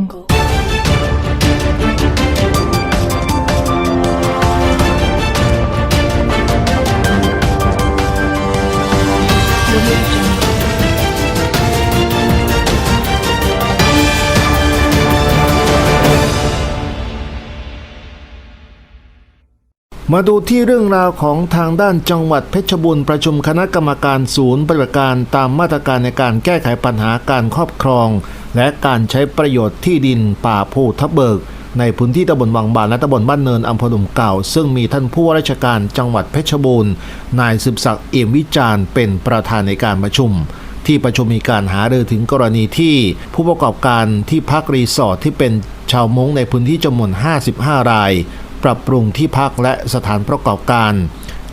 jungle. Jungle. มาดูที่เรื่องราวของทางด้านจังหวัดเพชรบูรณ์ประชุมคณะกรรมการศูนย์ปฏิบัติการตามมาตรการในการแก้ไขปัญหาการครอบครอง และการใช้ประโยชน์ที่ดินป่าภูทับเบิก ในพื้นที่ตำบลวังบานและตำบลบ้านเนินอำเภอหนุ่มเก่า ซึ่งมีท่านผู้ว่าราชการจังหวัดเพชรบูรณ์ นายสืบศักดิ์เอี่ยมวิจารณ์เป็นประธานในการประชุมที่ประชุมมีการหารือถึงกรณีที่ผู้ประกอบการที่พักรีสอร์ทที่เป็นชาวมงในพื้นที่จำนวน 55 ราย ปรับปรุงที่พักและสถานประกอบการ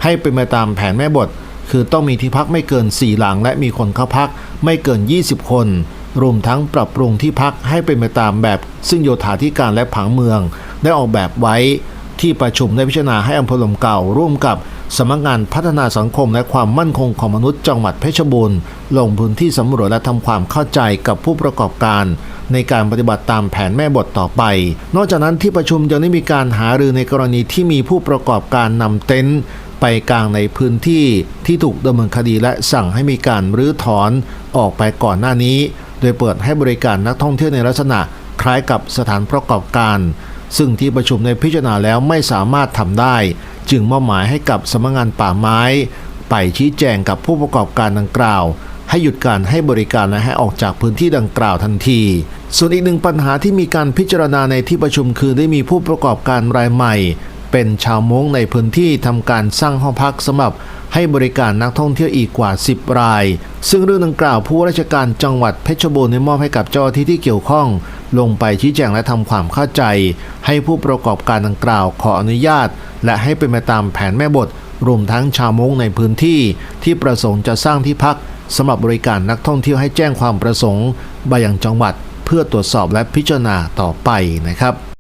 ให้เป็นไปตามแผนแม่บท คือต้องมีที่พักไม่เกิน 4 หลังและมีคนเข้าพักไม่เกิน 20 คน รวมทั้งปรับปรุงที่พักให้เป็นไปตามแบบ ซึ่งโยธาธิการและผังเมือง ได้ออกแบบไว้ ที่ประชุมได้พิจารณาให้อำเภอลมเก่าร่วมกับสำนักงานพัฒนาสังคมและความมั่นคงของมนุษย์จังหวัดเพชรบูรณ์ลงพื้นที่สำรวจและทำความเข้าใจกับผู้ประกอบการ ในการปฏิบัติตามแผนแม่บทต่อไป นอกจากนั้นที่ประชุมยังได้มีการหารือในกรณีที่มีผู้ประกอบการนำเต็นท์ไปกลางในพื้นที่ที่ถูกดำเนินคดีและสั่งให้มีการรื้อถอนออกไปก่อนหน้านี้ ดยเปิดให้บริการนักท่องเที่ยวในลักษณะคล้ายกับสถานประกอบการ ซึ่งที่ประชุมในพิจารณาแล้วไม่สามารถทำได้ จึงมอบหมายให้กับสำนักงานป่าไม้ ไปชี้แจงกับผู้ประกอบการดังกล่าว ให้หยุดการให้บริการและให้ออกจากพื้นที่ดังกล่าวทันที ส่วนอีกหนึ่งปัญหาที่มีการพิจารณาในที่ประชุมคือได้มีผู้ประกอบการรายใหม่ เป็นชาวม้งในพื้นที่ทำการสร้างห้องพักสำหรับให้บริการนักท่องเที่ยวอีกกว่า 10 ราย ซึ่งเรื่องดังกล่าวผู้ราชการจังหวัดเพชรบูรณ์ได้มอบให้กับเจ้าหน้าที่ที่เกี่ยวข้อง ลงไปชี้แจงและทำความเข้าใจ ให้ผู้ประกอบการดังกล่าวขออนุญาต และให้เป็นไปตามแผนแม่บท รวมทั้งชาวม้งในพื้นที่ ที่ประสงค์จะสร้างที่พักสำหรับบริการนักท่องเที่ยวให้แจ้งความประสงค์ไปยังจังหวัด เพื่อตรวจสอบและพิจารณาต่อไปนะครับ